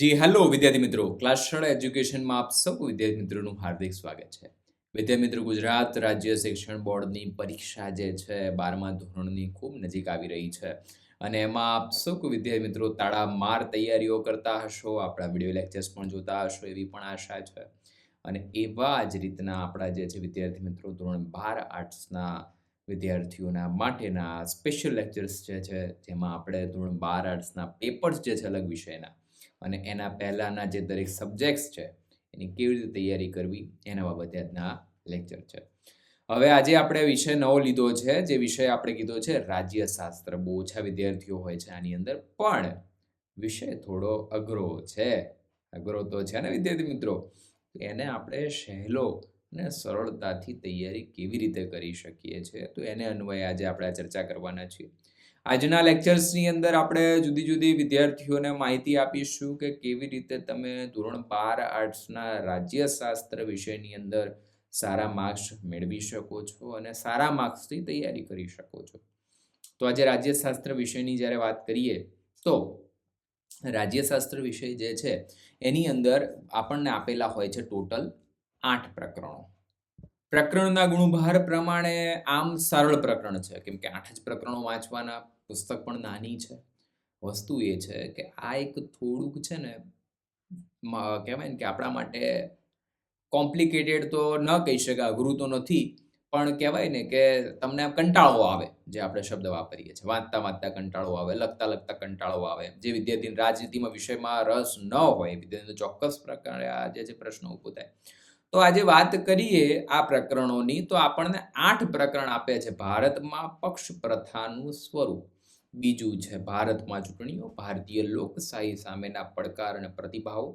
જી hello વિદ્યાર્થી મિત્રો. Class એજ્યુકેશનમાં આપ સૌ વિદ્યાર્થી મિત્રોનું હાર્દિક સ્વાગત છે. વિદ્યાર્થી મિત્રો, ગુજરાત રાજ્ય શિક્ષણ બોર્ડની પરીક્ષા જે છે, બારમા ધોરણની ખૂબ નજીક આવી રહી છે. અને એમાં આપ સૌ વિદ્યાર્થી મિત્રો તાળામાર તૈયારીઓ કરતા હશો, આપણા વીડિયો લેક્ચર્સ પણ જોતા હશો એવી પણ આશા છે. અને એવા જ રીતના આપણા જે છે વિદ્યાર્થી મિત્રો, ધોરણ બાર આર્ટ્સના વિદ્યાર્થીઓના માટેના સ્પેશિયલ લેક્ચર્સ જે છે, જેમાં આપણે ધોરણ બાર આર્ટ્સના પેપર્સ જે છે, અલગ વિષયના અને એના પહેલાંના જે દરેક સબ્જેક્ટ્સ છે, એની કેવી રીતે તૈયારી કરવી, એના બાબતે આજના લેક્ચર છે. હવે આજે આપણે વિષય નવો લીધો છે, જે વિષય આપણે કીધો છે રાજ્યશાસ્ત્ર. બહુ ઓછા વિદ્યાર્થીઓ હોય છે આની અંદર, પણ વિષય થોડો અઘરો છે. અઘરો તો છે ને વિદ્યાર્થી મિત્રો? એને આપણે સહેલો અને સરળતાથી તૈયારી કેવી રીતે કરી શકીએ છીએ? તો એને અન્વયે આજે આપણે ચર્ચા કરવાના છીએ. આજના લેક્ચર્સની અંદર આપણે જુદી જુદી વિદ્યાર્થીઓને માહિતી આપીશું કે કેવી રીતે તમે ધોરણ બાર આર્ટ્સના રાજ્યશાસ્ત્ર વિષયની અંદર સારા માર્ક્સ મેળવી શકો છો અને સારા માર્ક્સથી તૈયારી કરી શકો છો. તો આજે રાજ્યશાસ્ત્ર વિષયની જ્યારે વાત કરીએ, તો રાજ્યશાસ્ત્ર વિષય જે છે, એની અંદર આપણને આપેલા હોય છે ટોટલ આઠ પ્રકરણો. પ્રકરણના ગુણભાર પ્રમાણે આમ સરળ પ્રકરણ છે, કેમ કે આઠ જ પ્રકરણો વાંચવાના. પુસ્તક પણ નાની છે. વસ્તુ એ છે કે આ એક થોડુંક છે ને કહેવાય ને કે આપણા માટે કોમ્પ્લિકેટેડ તો ન કહી શકાય, અઘરું તો નથી, પણ કહેવાય ને કે તમને કંટાળો આવે જે આપણે શબ્દ વાપરીએ છીએ. વાંચતા વાંચતા કંટાળો આવે, લખતા લખતા કંટાળો આવે. જે વિદ્યાર્થીને રાજનીતિમાં વિષયમાં રસ ન હોય, વિદ્યાર્થીને ચોક્કસ પ્રકારે આ જે પ્રશ્ન ઊભો થાય. તો આજે વાત કરીએ આ પ્રકરણોની, તો આપણને આઠ પ્રકરણ આપે છે. ભારતમાં પક્ષ પ્રથાનું સ્વરૂપ. બીજું છે ભારતમાં ચૂંટણીઓ, ભારતીય લોકશાહી સામેના પડકાર અને પ્રતિભાવો,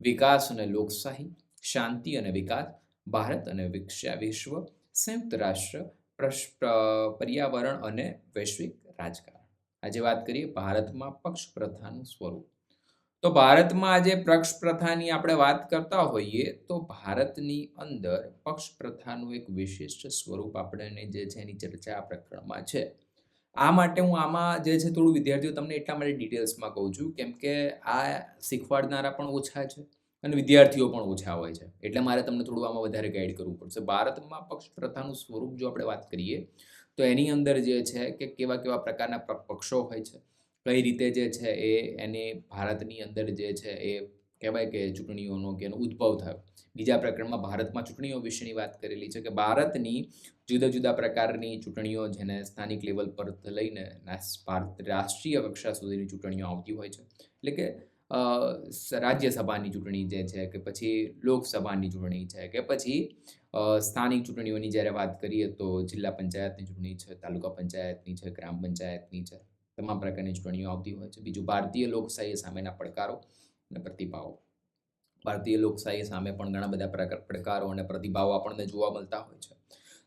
વિકાસ અને લોકશાહી, શાંતિ અને વિકાસ, ભારત અને વિશ્વ સંયુક્ત રાષ્ટ્ર પર્યાવરણ અને વૈશ્વિક રાજકારણ. આજે વાત કરીએ ભારતમાં પક્ષ પ્રથાનું સ્વરૂપ. તો ભારતમાં આજે પક્ષ પ્રથાની આપણે વાત કરતા હોઈએ તો ભારતની અંદર પક્ષ પ્રથાનું એક વિશિષ્ટ સ્વરૂપ આપણને જે છે એની ચર્ચા આ પ્રકરણમાં છે. આ માટે હું આમાં જે છે થોડું વિદ્યાર્થીઓ તમને એટલા માટે ડિટેલ્સમાં કહું છું, કેમ કે આ શીખવાડનારા પણ ઓછા છે અને વિદ્યાર્થીઓ પણ ઓછા હોય છે. એટલે મારે તમને થોડું આમાં વધારે ગાઈડ કરવું પડશે. ભારતમાં પક્ષ પ્રથાનું સ્વરૂપ જો આપણે વાત કરીએ, તો એની અંદર જે છે કે કેવા કેવા પ્રકારના પક્ષો હોય છે, કઈ રીતે જે છે એ એને ભારતની અંદર જે છે એ કહેવાય કે ચૂંટણીઓનો કે એનો ઉદ્ભવ થયો. બીજા પ્રકરણમાં ભારતમાં ચૂંટણીઓ વિશેની વાત કરેલી છે કે ભારતની જુદા જુદા પ્રકારની ચૂંટણીઓ જેને સ્થાનિક લેવલ પર લઈને ભારત રાષ્ટ્રીય કક્ષા સુધીની ચૂંટણીઓ આવતી હોય છે. એટલે કે રાજ્યસભાની ચૂંટણી જે છે કે પછી લોકસભાની ચૂંટણી છે કે પછી સ્થાનિક ચૂંટણીઓની જ્યારે વાત કરીએ તો જિલ્લા પંચાયતની ચૂંટણી છે, તાલુકા પંચાયતની છે, ગ્રામ પંચાયતની છે, તમામ પ્રકારની ચૂંટણીઓ આવતી હોય છે. બીજું ભારતીય લોકશાહી સામેના પડકારો અને પ્રતિભાવો. ભારતીય લોકશાહી સામે પણ ઘણા બધા પડકારો અને પ્રતિભાવો આપણને જોવા મળતા હોય છે.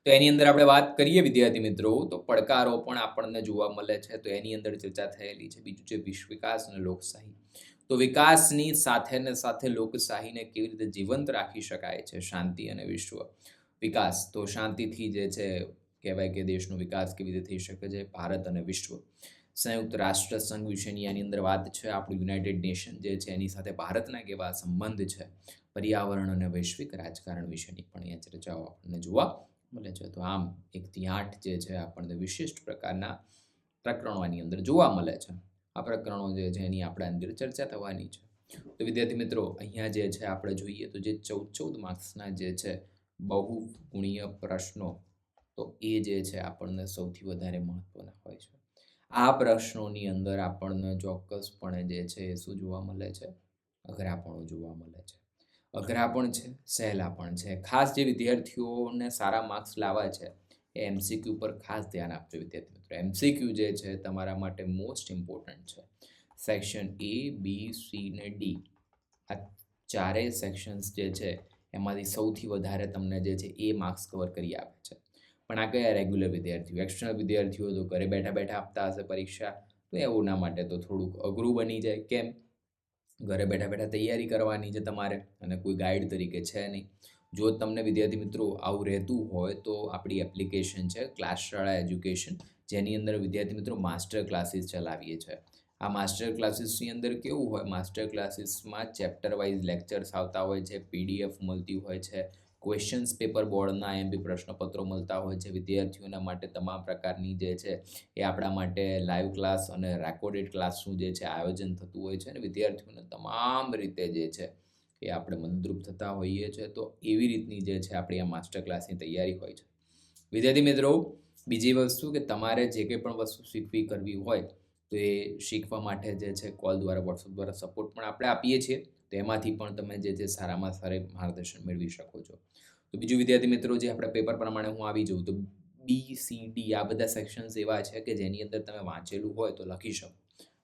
તો એની અંદર આપણે વાત કરીએ વિદ્યાર્થી મિત્રો, તો પડકારો પણ આપણને જોવા મળે છે. તો એની અંદર ચર્ચા થયેલી છે. બીજું છે વિશ્વ વિકાસ અને લોકશાહી. તો વિકાસની સાથે ને સાથે લોકશાહીને કેવી રીતે જીવંત રાખી શકાય છે શાંતિ અને વિશ્વ વિકાસ? તો શાંતિથી જે છે, કહેવાય કે દેશનો વિકાસ કેવી રીતે થઈ શકે છે? ભારત અને વિશ્વ સંયુક્ત રાષ્ટ્ર સંઘ વિશેની આની અંદર વાત છે, આપણું યુનાઇટેડ નેશન જે છે, એની સાથે ભારતના કેવા સંબંધ છે, પર્યાવરણ અને વૈશ્વિક રાજકારણ વિશેની પણ અહીંયા ચર્ચાઓ આપણને જોવા મળે છે. તો આમ એકથી આઠ જે છે, આપણને વિશિષ્ટ પ્રકારના પ્રકરણો આની અંદર જોવા મળે છે. આ પ્રકરણો જે છે, એની આપણે અંદર ચર્ચા થવાની છે. તો વિદ્યાર્થી મિત્રો, અહીંયા જે છે, આપણે જોઈએ તો જે ચૌદ ચૌદ માર્ક્સના જે છે, બહુગુણીય પ્રશ્નો, તો એ જે છે, આપણને સૌથી વધારે મહત્વના હોય છે. આ પ્રશ્નોની અંદર આપણને ચોક્કસપણે જે છે એ શું જોવા મળે છે, અઘરાપણું જોવા મળે છે. અઘરા પણ છે સહેલા પણ છે. ખાસ જે વિદ્યાર્થીઓને સારા માર્ક્સ લાવવા છે, એ એમસીક્યુ પર ખાસ ધ્યાન આપજો વિદ્યાર્થી મિત્રો. એમસીક્યુ જે છે તમારા માટે મોસ્ટ ઇમ્પોર્ટન્ટ છે. સેક્શન એ બી સી ને ડી આ ચારેય સેક્શન્સ જે છે, એમાંથી સૌથી વધારે તમને જે છે એ માર્ક્સ કવર કરી આપે છે. પણ આ કયા રેગ્યુલર વિદ્યાર્થીઓ? એક્સટર્નલ વિદ્યાર્થીઓ તો ઘરે બેઠા બેઠા આપતા હશે પરીક્ષા, તો એવુંના માટે તો થોડુંક અઘરું બની જાય. કેમ? ઘરે બેઠા બેઠા તૈયારી કરવાની છે તમારે અને કોઈ ગાઈડ તરીકે છે નહીં. જો તમને વિદ્યાર્થી મિત્રો આવું રહેતું હોય તો આપણી એપ્લિકેશન છે ક્લાસ શાળા એજ્યુકેશન જેની અંદર વિદ્યાર્થી મિત્રો માસ્ટર ક્લાસીસ ચલાવીએ છીએ આ માસ્ટર ક્લાસીસની અંદર કેવું હોય? માસ્ટર ક્લાસીસમાં ચેપ્ટર વાઇઝ લેક્ચર્સ આવતા હોય છે પીડીએફ મળતી હોય છે ક્વેશ્ચન્સ પેપર બોર્ડના એમ બી પ્રશ્નપત્રો મળતા હોય છે વિદ્યાર્થીઓના માટે તમામ પ્રકારની જે છે એ આપણા માટે લાઈવ ક્લાસ અને રેકોર્ડેડ ક્લાસનું જે છે આયોજન થતું હોય છે અને વિદ્યાર્થીઓને તમામ રીતે જે છે એ આપણે મદદરૂપ થતા હોઈએ છીએ તો એવી રીતની જે છે આપણી આ માસ્ટર ક્લાસની તૈયારી હોય છે. વિદ્યાર્થી મિત્રો, બીજી વસ્તુ કે તમારે જે કંઈ પણ વસ્તુ શીખવી કરવી હોય તો એ શીખવા માટે જે છે કોલ દ્વારા વોટ્સઅપ દ્વારા સપોર્ટ પણ આપણે આપીએ છીએ. તો એમાંથી પણ તમે જે છે, સારામાં સારી માર્ગદર્શન મેળવી શકો છો. તો બીજું, વિદ્યાર્થી મિત્રો, જે આપણે પેપર પ્રમાણે હું આવી જાઉં તો બી સી ડી આ બધા સેક્શન્સ એવા છે કે જેની અંદર તમે વાંચેલું હોય તો લખી શકો.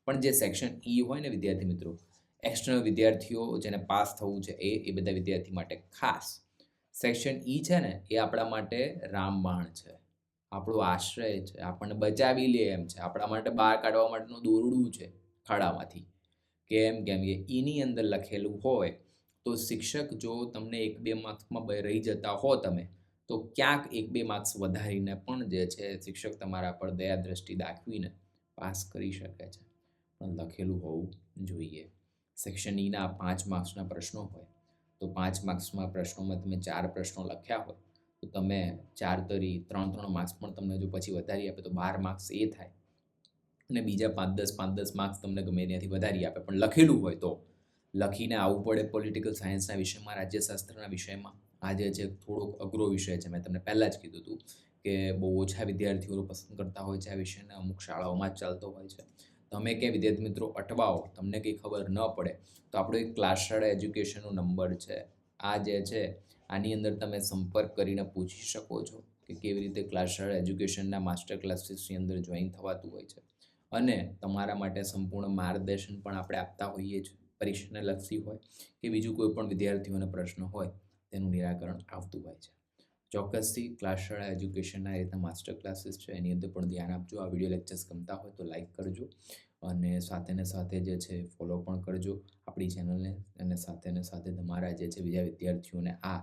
પણ જે સેક્શન ઈ હોય ને વિદ્યાર્થી મિત્રો એક્સટર્નલ વિદ્યાર્થીઓ જેને પાસ થવું છે એ એ બધા વિદ્યાર્થી માટે ખાસ. સેક્શન ઈ છે ને, એ આપણા માટે રામબાણ છે. આપણો આશ્રય છે આપણને બચાવી લે એમ છે. આપણા માટે બહાર કાઢવા માટેનું દોરડું છે ખાડામાંથી. કેમ કેમ કે એની અંદર લખેલું હોય તો શિક્ષક જો તમને એક બે માર્ક્સમાં રહી જતા હો તમે તો ક્યાંક એક બે માર્ક્સ વધારીને પણ જે છે શિક્ષક તમારા પર દયા દ્રષ્ટિ દાખવીને પાસ કરી શકે છે. પણ લખેલું હોવું જોઈએ. સેક્શન ઈના પાંચ માર્ક્સના પ્રશ્નો હોય તો પાંચ માર્ક્સમાં પ્રશ્નોમાં તમે ચાર પ્રશ્નો લખ્યા હોય તો તમે ચાર તરી, ત્રણ ત્રણ માર્ક્સ પણ તમને જો પછી વધારી આપે તો બાર માર્ક્સ એ થાય. અને બીજા પાંચ દસ પાંચ દસ માર્ક્સ તમને ગમે ત્યાંથી વધારી આપે. પણ લખેલું હોય તો. લખીને આવવું પડે પોલિટિકલ સાયન્સના વિષયમાં, રાજ્યશાસ્ત્રના વિષયમાં. આ જે થોડોક અઘરો વિષય છે, મેં તમને પહેલાં જ કીધું હતું કે બહુ ઓછા વિદ્યાર્થીઓ પસંદ કરતા હોય છે આ વિષયને, અમુક શાળાઓમાં જ ચાલતો હોય છે. તમે કે વિદ્યાર્થી મિત્રો અટવાઓ, તમને કંઈ ખબર ન પડે, તો આપણો એક ક્લાસ શાળા એજ્યુકેશનનો નંબર છે. આ જે છે આની અંદર તમે સંપર્ક કરીને પૂછી શકો છો કે કેવી રીતે ક્લાસર એજ્યુકેશનના માસ્ટર ક્લાસીસની અંદર જોઈન થવાતું હોય છે. અને તમારા માટે સંપૂર્ણ માર્ગદર્શન પણ આપણે આપતા હોઈએ છીએ. પરીક્ષાને લક્ષી હોય કે બીજું કોઈ પણ વિદ્યાર્થીઓને પ્રશ્ન હોય તેનું નિરાકરણ આવતું હોય છે. ચોક્કસથી ક્લાસ એજ્યુકેશનના રીતના માસ્ટર ક્લાસીસ છે, એની અંદર પણ ધ્યાન આપજો. આ વીડિયો લેક્ચર્સ ગમતા હોય તો લાઇક કરજો અને સાથે ને સાથે જે છે ફોલો પણ કરજો આપણી ચેનલને અને સાથે ને સાથે તમારા જે છે બીજા વિદ્યાર્થીઓને આ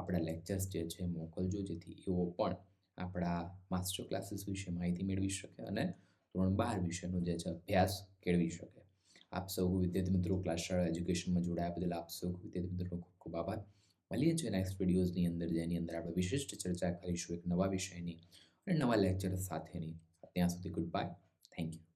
આપણા લેક્ચર્સ જે છે, મોકલજો, જેથી એઓ પણ આપણા માસ્ટર ક્લાસીસ વિશે માહિતી મેળવી શકે અને ધોરણ બાર વિષયનો જે છે, અભ્યાસ કેળવી શકે. આપ સૌ વિદ્યાર્થી મિત્રો ક્લાસ શાળા એજ્યુકેશનમાં જોડાયા બદલ આપ સૌ વિદ્યાર્થી મિત્રોનો ખૂબ ખૂબ આભાર. મળીએ છીએ નેક્સ્ટ વિડીયોઝની અંદર, જેની અંદર આપણે વિશિષ્ટ ચર્ચા કરીશું એક નવા વિષયની અને નવા લેક્ચર સાથેની. ત્યાં સુધી ગુડ બાય થેન્ક યુ